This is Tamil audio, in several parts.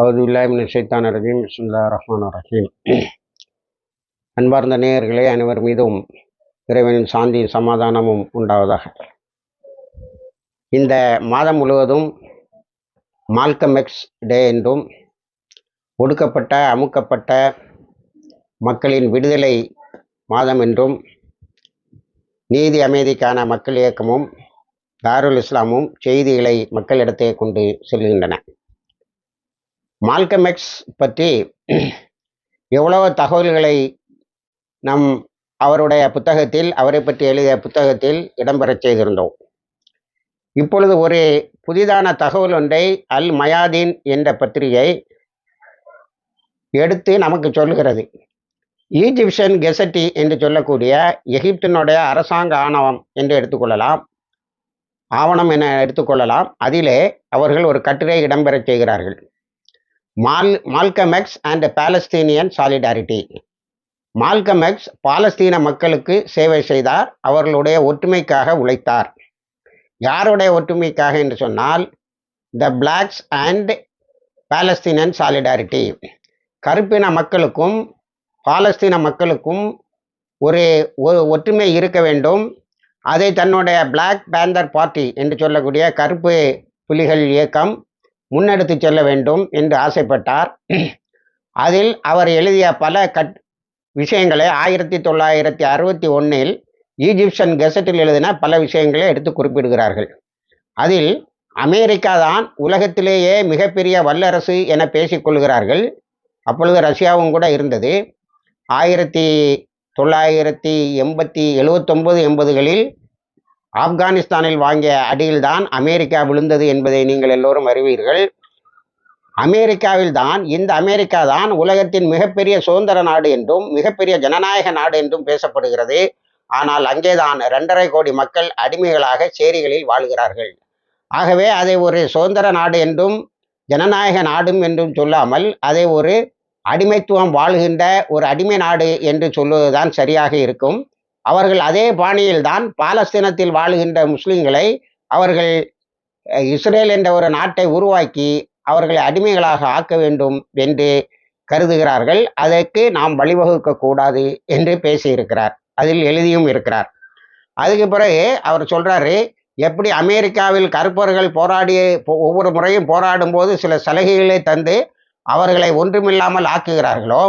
அவுதுல்லாமின் சைத்தான் ரஜீம். பிஸ்மில்லா ரஹ்மான் ரஹீம். அன்பார்ந்த நேயர்களே அனைவர் மீதும் இறைவனின் சாந்தியும் சமாதானமும் உண்டாவதாக. இந்த மாதம் முழுவதும் மால்கமெக்ஸ் டே என்றும் ஒடுக்கப்பட்ட அமுக்கப்பட்ட மக்களின் விடுதலை மாதம் என்றும் நீதி அமைதிக்கான மக்கள் இயக்கமும் தாருல் இஸ்லாமும் செய்திகளை மக்களிடத்தே கொண்டு செல்கின்றன. மால்கமெக்ஸ் பற்றி எவ்வளவு தகவல்களை நம் அவருடைய புத்தகத்தில் அவரை பற்றி எழுதிய புத்தகத்தில் இடம்பெறச் செய்திருந்தோம். இப்பொழுது ஒரு புதிதான தகவல் ஒன்றை அல் மயாதீன் என்ற பத்திரிகை எடுத்து நமக்கு சொல்லுகிறது. ஈஜிப்ஷன் கெசட்டி என்று சொல்லக்கூடிய எகிப்தினுடைய அரசாங்க ஆணவம் என்று எடுத்துக்கொள்ளலாம் ஆவணம் என எடுத்துக்கொள்ளலாம் அதிலே அவர்கள் ஒரு கட்டுரை இடம்பெறச் செய்கிறார்கள். Mall Malcolm X and Palestinian solidarity Malcolm X பாலஸ்தீன மக்களுக்கு சேவை செய்தார் அவர்களுடைய ஒற்றுமைக்காக உழைத்தார். யாருடைய ஒற்றுமைக்காக என்று சொன்னால் the blacks and Palestinian solidarity கருப்பின மக்களுக்கும் பாலஸ்தீன மக்களுக்கும் ஒரு ஒரு ஒற்றுமை இருக்க வேண்டும். அதை தன்னுடைய பிளாக் பேந்தர் பார்ட்டி என்று சொல்லக்கூடிய கருப்பு புலிகள் இயக்கம் முன்னெடுத்து செல்ல வேண்டும் என்று ஆசைப்பட்டார். அதில் அவர் எழுதிய பல கட் விஷயங்களை ஆயிரத்தி தொள்ளாயிரத்தி அறுபத்தி ஒன்றில் ஈஜிப்சன் கெசட்டில் எழுதின பல விஷயங்களை எடுத்து குறிப்பிடுகிறார்கள். அதில் அமெரிக்கா தான் உலகத்திலேயே மிகப்பெரிய வல்லரசு என பேசிக்கொள்கிறார்கள் அப்பொழுது ரஷ்யாவும் கூட இருந்தது. ஆயிரத்தி தொள்ளாயிரத்தி எண்பத்தி எழுவத்தொம்பது எண்பதுகளில் ஆப்கானிஸ்தானில் வாங்கிய அடியில்தான் அமெரிக்கா விழுந்தது என்பதை நீங்கள் எல்லோரும் அறிவீர்கள். அமெரிக்காவில் தான் இந்த அமெரிக்கா தான் உலகத்தின் மிகப்பெரிய சுதந்திர நாடு என்றும் மிகப்பெரிய ஜனநாயக நாடு என்றும் பேசப்படுகிறது. ஆனால் அங்கேதான் இரண்டரை கோடி மக்கள் அடிமைகளாக சேரிகளில் வாழ்கிறார்கள். ஆகவே அதை ஒரு சுதந்திர நாடு என்றும் ஜனநாயக நாடும் என்றும் சொல்லாமல் அதை ஒரு அடிமைத்துவம் வாழ்கின்ற ஒரு அடிமை நாடு என்று சொல்லுவதுதான் சரியாக இருக்கும். அவர்கள் அதே பாணியில் தான் பாலஸ்தீனத்தில் வாழுகின்ற முஸ்லிம்களை அவர்கள் இஸ்ரேல் என்ற ஒரு நாட்டை உருவாக்கி அவர்களை அடிமைகளாக ஆக்க வேண்டும் என்று கருதுகிறார்கள். அதற்கு நாம் வழிவகுக்க கூடாது என்று பேசியிருக்கிறார். அதில் எழுதியும் இருக்கிறார். அதுக்கு பிறகு அவர் சொல்றாரு எப்படி அமெரிக்காவில் கருப்பர்கள் போராடி ஒவ்வொரு முறையும் போராடும் போது சில சலுகைகளை தந்து அவர்களை ஒன்றுமில்லாமல் ஆக்குகிறார்களோ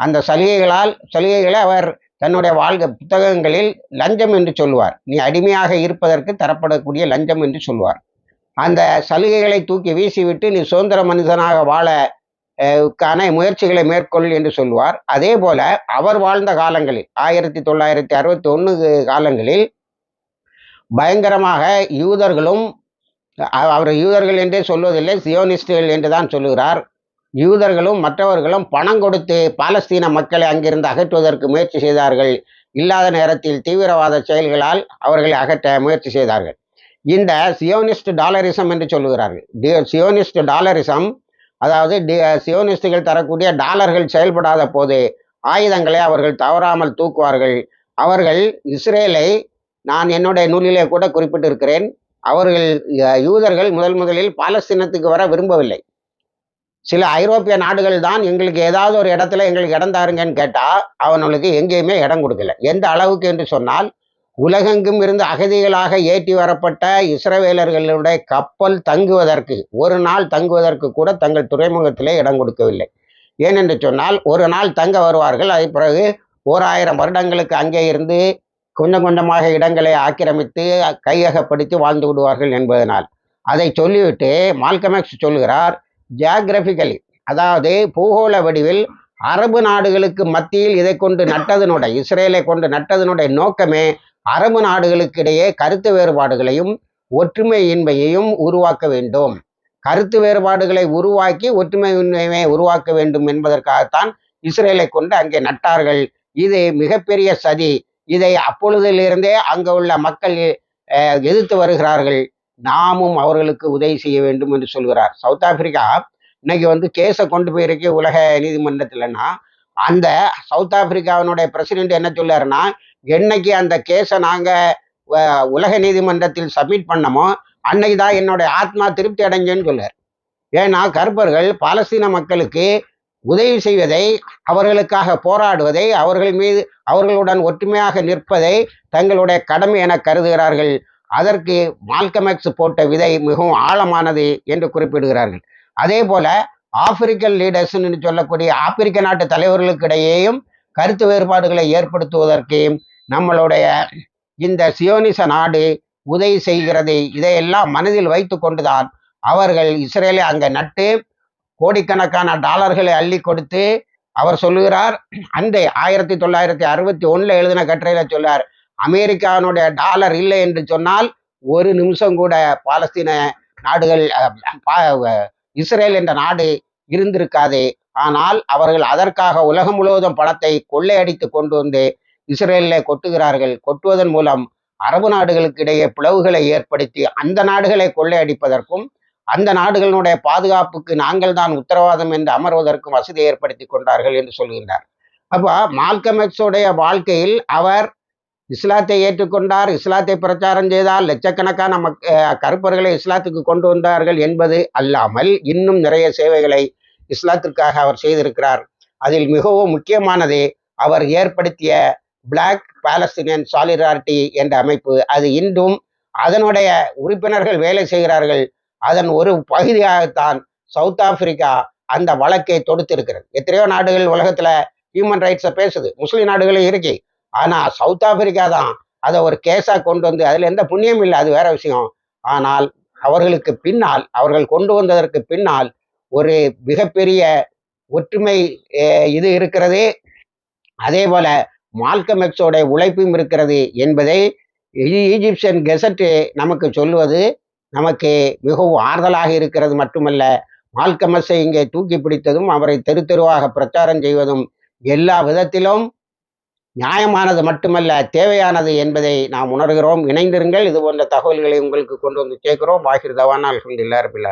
அந்த சலுகைகளால் சலுகைகளை அவர் தன்னுடைய வாழ்க புத்தகங்களில் லஞ்சம் என்று சொல்லுவார். நீ அடிமையாக இருப்பதற்கு தரப்படக்கூடிய லஞ்சம் என்று சொல்வார் அந்த சலுகைகளை தூக்கி வீசிவிட்டு நீ சுதந்திர மனிதனாக வாழக்கான முயற்சிகளை மேற்கொள் என்று சொல்லுவார். அதே போல அவர் வாழ்ந்த காலங்களில் ஆயிரத்தி தொள்ளாயிரத்தி அறுபத்தி ஒன்று காலங்களில் பயங்கரமாக யூதர்களும் அவர் யூதர்கள் என்றே சொல்வதில்லை சியோனிஸ்டுகள் என்று தான் சொல்லுகிறார். யூதர்களும் மற்றவர்களும் பணம் கொடுத்து பாலஸ்தீன மக்களை அங்கிருந்து அகற்றுவதற்கு முயற்சி செய்தார்கள். இல்லாத நேரத்தில் தீவிரவாத செயல்களால் அவர்களை அகற்ற முயற்சி செய்தார்கள். இந்த சியோனிஸ்ட் டாலரிசம் என்று சொல்லுகிறார்கள். சியோனிஸ்ட் டாலரிசம் அதாவது சியோனிஸ்டுகள் தரக்கூடிய டாலர்கள் செயல்படாத போது ஆயுதங்களை அவர்கள் தவறாமல் தூக்குவார்கள். அவர்கள் இஸ்ரேலை நான் என்னுடைய நூலிலே கூட குறிப்பிட்டிருக்கிறேன் அவர்கள் யூதர்கள் முதல் முதலில் பாலஸ்தீனத்துக்கு வர விரும்பவில்லை. சில ஐரோப்பிய நாடுகள் தான் எங்களுக்கு ஏதாவது ஒரு இடத்துல எங்களுக்கு இடம் தாருங்கன்னு கேட்டால் அவனுக்கு எங்கேயுமே இடம் கொடுக்கல. எந்த அளவுக்கு என்று சொன்னால் உலகெங்கும் இருந்து அகதிகளாக ஏற்றி வரப்பட்ட இஸ்ரவேலர்களுடைய கப்பல் தங்குவதற்கு ஒரு நாள் தங்குவதற்கு கூட தங்கள் துறைமுகத்திலே இடம் கொடுக்கவில்லை. ஏனென்று சொன்னால் ஒரு நாள் தங்க வருவார்கள் அது பிறகு ஓர் ஆயிரம் வருடங்களுக்கு அங்கே இருந்து கொஞ்சம் கொஞ்சமாக இடங்களை ஆக்கிரமித்து கையகப்படுத்தி வாழ்ந்து விடுவார்கள் என்பதனால். அதை சொல்லிவிட்டு மால்கமேக்ஸ் சொல்கிறார் ஜியாகிரபிக்கலி அதாவது பூகோள வடிவில் அரபு நாடுகளுக்கு மத்தியில் இதை கொண்டு நட்டதனுடைய இஸ்ரேலை கொண்டு நட்டதனுடைய நோக்கமே அரபு நாடுகளுக்கு இடையே கருத்து வேறுபாடுகளையும் ஒற்றுமையின்மையையும் உருவாக்க வேண்டும். கருத்து வேறுபாடுகளை உருவாக்கி ஒற்றுமையின்மையை உருவாக்க வேண்டும் என்பதற்காகத்தான் இஸ்ரேலை கொண்டு அங்கே நட்டார்கள். இது மிகப்பெரிய சதி. இதை அப்பொழுதிலிருந்தே அங்கே உள்ள மக்கள் எதிர்த்து வருகிறார்கள். நாமும் அவர்களுக்கு உதவி செய்ய வேண்டும் என்று சொல்கிறார். சவுத் ஆப்பிரிக்கா இன்னைக்கு வந்து கேஸை கொண்டு போயிருக்கு உலக நீதிமன்றத்தில்னா அந்த சவுத் ஆப்பிரிக்காவினுடைய பிரசிடென்ட் என்ன சொல்லாருன்னா என்னைக்கு அந்த கேஸை நாங்கள் உலக நீதிமன்றத்தில் சப்மிட் பண்ணமோ அன்னைக்கு தான் என்னுடைய ஆத்மா திருப்தி அடைஞ்சேன்னு சொல்லார் ஏன்னா கருப்பர்கள் பாலஸ்தீன மக்களுக்கு உதவி செய்வதை அவர்களுக்காக போராடுவதை அவர்கள் மீது அவர்களுடன் ஒற்றுமையாக நிற்பதை தங்களுடைய கடமை என கருதுகிறார்கள். அதற்கு மால்கமெக்ஸ் போட்ட விதை மிகவும் ஆழமானது என்று குறிப்பிடுகிறார்கள். அதே போல ஆப்பிரிக்கன் லீடர்ஸ்னு சொல்லக்கூடிய ஆப்பிரிக்க நாட்டு தலைவர்களுக்கிடையேயும் கருத்து வேறுபாடுகளை ஏற்படுத்துவதற்கு நம்மளுடைய இந்த சியோனிச நாடு உதவி செய்கிறது. இதையெல்லாம் மனதில் வைத்து கொண்டுதான் அவர்கள் இஸ்ரேலை அங்கே நட்டு கோடிக்கணக்கான டாலர்களை அள்ளி கொடுத்து அவர் சொல்லுகிறார் அந்த ஆயிரத்தி தொள்ளாயிரத்தி அறுபத்தி ஒன்றில் எழுதின கட்டுரையில் சொல்லார் அமெரிக்காவினுடைய டாலர் இல்லை என்று சொன்னால் ஒரு நிமிஷம் கூட பாலஸ்தீன நாடுகள் இஸ்ரேல் என்ற நாடு இருந்திருக்காது. ஆனால் அவர்கள் அதற்காக உலகம் முழுவதும் பணத்தை கொள்ளையடித்து கொண்டு வந்து இஸ்ரேலில் கொட்டுகிறார்கள். கொட்டுவதன் மூலம் அரபு நாடுகளுக்கு இடையே பிளவுகளை ஏற்படுத்தி அந்த நாடுகளை கொள்ளையடிப்பதற்கும் அந்த நாடுகளினுடைய பாதுகாப்புக்கு நாங்கள் தான் உத்தரவாதம் என்று அமர்வதற்கும் வசதி ஏற்படுத்தி கொண்டார்கள் என்று சொல்கின்றார். அப்போ மால்கமெக்ஸுடைய வாழ்க்கையில் அவர் இஸ்லாத்தை ஏற்றுக்கொண்டார் இஸ்லாத்தை பிரச்சாரம் செய்தால் லட்சக்கணக்கான மக் கருப்பர்களை இஸ்லாத்துக்கு கொண்டு வந்தார்கள் என்பது அல்லாமல் இன்னும் நிறைய சேவைகளை இஸ்லாத்திற்காக அவர் செய்திருக்கிறார். அதில் மிகவும் முக்கியமானது அவர் ஏற்படுத்திய பிளாக் பாலஸ்தீனியன் சாலிடாரிட்டி என்ற அமைப்பு. அது இன்றும் அதனுடைய உறுப்பினர்கள் வேலை செய்கிறார்கள். அதன் ஒரு பகுதியாகத்தான் சவுத் ஆப்பிரிக்கா அந்த வழக்கை தொடுத்திருக்கிறது. எத்தனையோ நாடுகள் உலகத்தில் ஹியூமன் ரைட்ஸை பேசுது. முஸ்லீம் நாடுகளும் இருக்கு. ஆனால் சவுத் ஆப்பிரிக்கா தான். அதை ஒரு கேஸாக கொண்டு வந்து அதில் எந்த புண்ணியம் இல்லை அது வேற விஷயம். ஆனால் அவர்களுக்கு பின்னால் அவர்கள் கொண்டு வந்ததற்கு பின்னால் ஒரு மிகப்பெரிய ஒற்றுமை இது இருக்கிறது. அதே போல மால்கம் உழைப்பும் இருக்கிறது என்பதை ஈ- ஈஜிப்சியன் கெசட்டு நமக்கு சொல்லுவது நமக்கு மிகவும் ஆறுதலாக இருக்கிறது மட்டுமல்ல. மால்கமஸை இங்கே தூக்கி பிடித்ததும் அவரை தெரு தெருவாக பிரச்சாரம் செய்வதும் எல்லா விதத்திலும் நியாயமானது மட்டுமல்ல தேவையானது என்பதை நாம் உணர்கிறோம். இணைந்திருங்கள். இது போன்ற தகவல்களை உங்களுக்கு கொண்டு வந்து சேர்க்கிறோம் வாகிர் தவானா. அல்ஹம்துலில்லாஹ் ரபில்